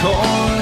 corner.